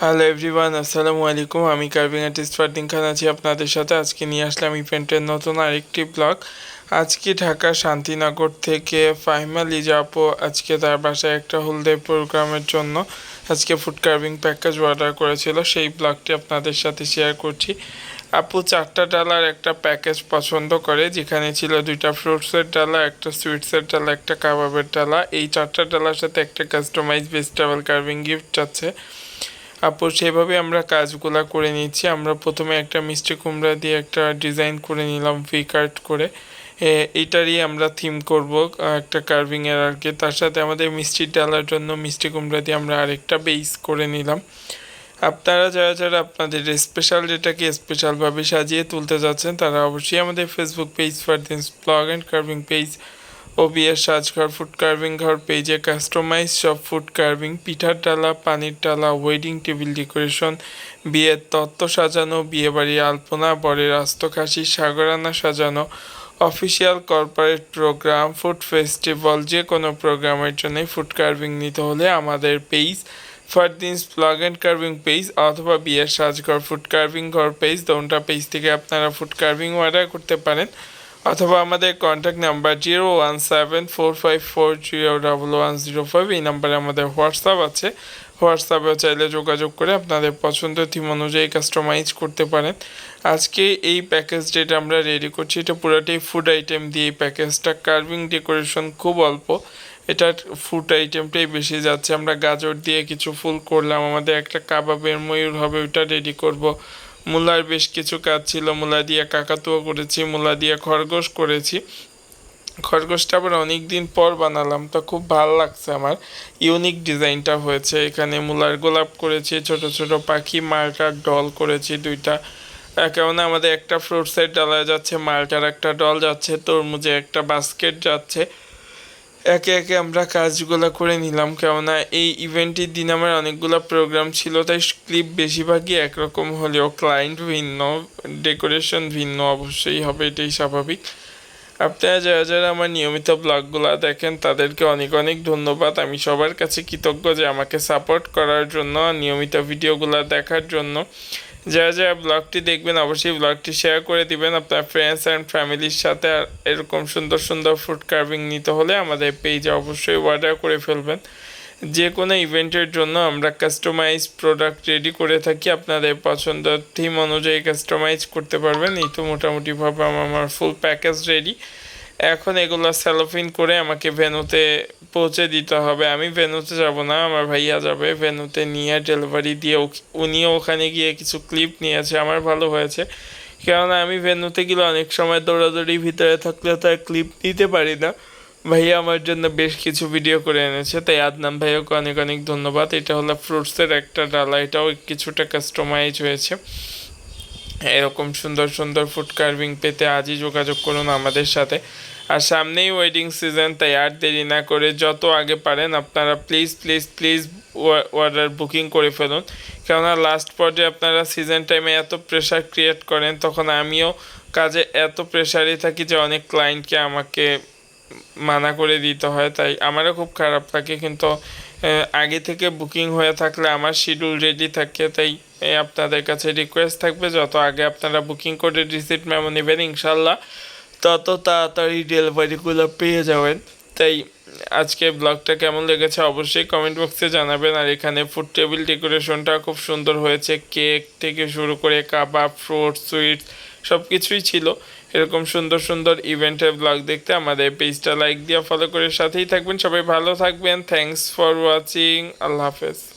Hello everyone আসসালামু আলাইকুম। আমি কার্ভিং আর্টিস্ট ফারদিন খান আছি আপনাদের সাথে। আজকে নিয়ে আসলাম ইভেন্টের নতুন আরেকটি ব্লগ। আজকে ঢাকা শান্তিনগর থেকে ফাহিমা লিজা আপু আজকে তার বাসায় একটা হলদে প্রোগ্রামের জন্য। আজকে ফুড কার্ভিং প্যাকেজ অর্ডার করেছিল। সেই ব্লগটি আপনাদের সাথে শেয়ার করছি। আপু চারটা ডালার একটা প্যাকেজ পছন্দ করে, যেখানে ছিল দুইটা ফ্রুটসের ডালা, একটা সুইটসের ডালা, একটা কাবাবের ডালা। এই চারটা ডালার সাথে একটা কাস্টমাইজ ভেজিটেবল কার্ভিং গিফট আছে আপু সেভাবে আমরা কাজগুলো করে নিচ্ছি আমরা প্রথমে একটা মিষ্টি কুমড়া দিয়ে একটা ডিজাইন করে নিলাম ভি কাট করে। এ- এইটারই আমরা থিম করব একটা কার্ভিংয়ের আর কি। তার সাথে আমাদের মিষ্টির ডালার জন্য মিষ্টি কুমড়া দিয়ে আমরা আরেকটা বেস করে নিলাম। আপনারা যারা যারা আপনাদের স্পেশাল ডেটাকে স্পেশালভাবে সাজিয়ে তুলতে যাচ্ছেন, তারা অবশ্যই আমাদের Facebook page for this blog and carving page বিয়ের সাজঘর ফুড কার্ভিং ঘর পেজে কাস্টমাইজ সব ফুড কার্ভিং পিঠার ডালা, পানির ডালা ওয়েডিং টেবিল ডেকোরেশন বিয়ের তত্ত্ব সাজানো বিয়েবাড়ি আলপনা, বরের আস্ত খাসি, সাগরানা সাজানো official corporate program food festival যে কোনো প্রোগ্রামের জন্য ফুড কার্ভিং নিতে হলে আমাদের page Fardins blog and carving page অথবা বিয়ের সাজঘর ফুড কার্ভিং ঘর পেজ দোনটা পেজ থেকে আপনারা ফুড কার্ভিং অর্ডার করতে পারেন। অথবা আমাদের contact number zero one seven four five four zero double one zero five এই নাম্বারে আমাদের হোয়াটসঅ্যাপ আছে। হোয়াটসঅ্যাপে চাইলে যোগাযোগ করে আপনাদের পছন্দ থিম অনুযায়ী কাস্টমাইজ করতে পারেন। আজকে এই প্যাকেজ যেটা আমরা রেডি করছি, এটা পুরোটাই ফুড আইটেম দিয়ে এই প্যাকেজটা কার্ভিং ডেকোরেশন খুব অল্প, এটার ফুড আইটেমটাই বেশি যাচ্ছে। আমরা গাজর দিয়ে কিছু ফুল করলাম, আমাদের একটা কাবাবের ময়ূর হবে, ওটা রেডি করব। মূলার বেশ কিছু কাজ ছিল, মূলা দিয়ে কাকাতুয়া করেছি, মূলা দিয়ে খরগোশ করেছি। খরগোশটা আবার অনেক দিন পর বানালাম, তো খুব ভালো লাগছে আমার। ইউনিক ডিজাইনটা হয়েছে, এখানে মূলার গোলাপ করেছি, ছোট ছোট পাখি মার্কার ডল করেছি দুইটা। কেননা আমাদের একটা ফ্রুটসের ডালায় যাচ্ছে, মার্কার একটা ডল যাচ্ছে তরমুজে একটা বাস্কেট যাচ্ছে। একে একে আমরা কাজগুলো করে নিলাম, কেননা এই ইভেন্টের দিন আমার অনেকগুলো প্রোগ্রাম ছিল, তাই ক্লিপ বেশিরভাগই একরকম হলেও ক্লায়েন্ট ভিন্ন ডেকোরেশন ভিন্ন অবশ্যই হবে, এটাই স্বাভাবিক। আপনারা যারা যারা আমার নিয়মিত ব্লগগুলো দেখেন, তাদেরকে অনেক অনেক ধন্যবাদ। আমি সবার কাছে কৃতজ্ঞ যে আমাকে সাপোর্ট করার জন্য, নিয়মিত ভিডিওগুলো দেখার জন্য। যারা যারা ব্লগটি দেখবেন অবশ্যই ব্লগটি শেয়ার করে দিবেন। আপনার ফ্রেন্ডস অ্যান্ড ফ্যামিলির সাথে আর এরকম সুন্দর সুন্দর ফুড কার্ভিং নিতে হলে আমাদের পেজে অবশ্যই অর্ডার করে ফেলবেন। যে কোনো ইভেন্টের জন্য আমরা কাস্টমাইজ প্রোডাক্ট রেডি করে থাকি। আপনাদের পছন্দের থিম অনুযায়ী কাস্টমাইজ করতে পারবেন। এই তো মোটামুটিভাবে আমার ফুল প্যাকেজ রেডি এখন এগুলো স্যালোফিন করে আমাকে ভেনুতে পৌঁছে দিতে হবে। আমি ভেনুতে যাব না, আমার ভাইয়া যাবে। ভেনুতে নিয়ে ডেলিভারি দিয়ে উনিও ওখানে গিয়ে কিছু ক্লিপ নিয়েছে, আমার ভালো হয়েছে। কেননা আমি ভেনুতে গেলে অনেক সময় দৌড়াদৌড়ি ভিতরে থাকলে তো আর ক্লিপ নিতে পারি না। ভাইয়া আমার জন্য বেশ কিছু ভিডিও করে এনেছে, তাই আদনাম ভাইয়াকে অনেক অনেক ধন্যবাদ। এটা হলো ফ্রুটসের একটা ডালা, এটাও কিছুটা কাস্টমাইজ হয়েছে। এরকম সুন্দর সুন্দর ফুড কার্ভিং পেতে আজই যোগাযোগ করুন আমাদের সাথে। আর সামনেই ওয়েডিং সিজন তাই আর দেরি না করে যত আগে পারেন আপনারা please please please order booking করে ফেলুন। কেননা লাস্ট পর্যায়ে আপনারা সিজন টাইমে এত প্রেশার ক্রিয়েট করেন, তখন আমিও কাজে এত প্রেশারে থাকি যে অনেক ক্লায়েন্টকে আমাকে মানা করে দিতে হয়, তাই আমারও খুব খারাপ লাগে, কিন্তু আগে থেকে বুকিং হয়ে থাকলে আমার শিডিউল রেডি থাকে, তাই আপনাদের কাছে রিকোয়েস্ট থাকবে, যত আগে আপনারা বুকিং করে রিসিপ্ট মেমো নেবেন, ইনশাল্লাহ তত তাড়াতাড়ি ডেলিভারিগুলো পেয়ে যাবেন। তাই আজকে ব্লগটা কেমন লেগেছে অবশ্যই কমেন্ট বক্সে জানাবেন, আর এখানে ফুড টেবিল ডেকোরেশনটা খুব সুন্দর হয়েছে কেক থেকে শুরু করে কাবাব ফ্রুট সুইটস সব কিছুই ছিল। এরকম সুন্দর সুন্দর ইভেন্টের ব্লগ দেখতে আমাদের পেজটা লাইক দিয়ে ফলো করে সাথেই থাকবেন। সবাই ভালো থাকবেন। থ্যাংকস ফর ওয়াচিং আল্লাহ হাফেজ।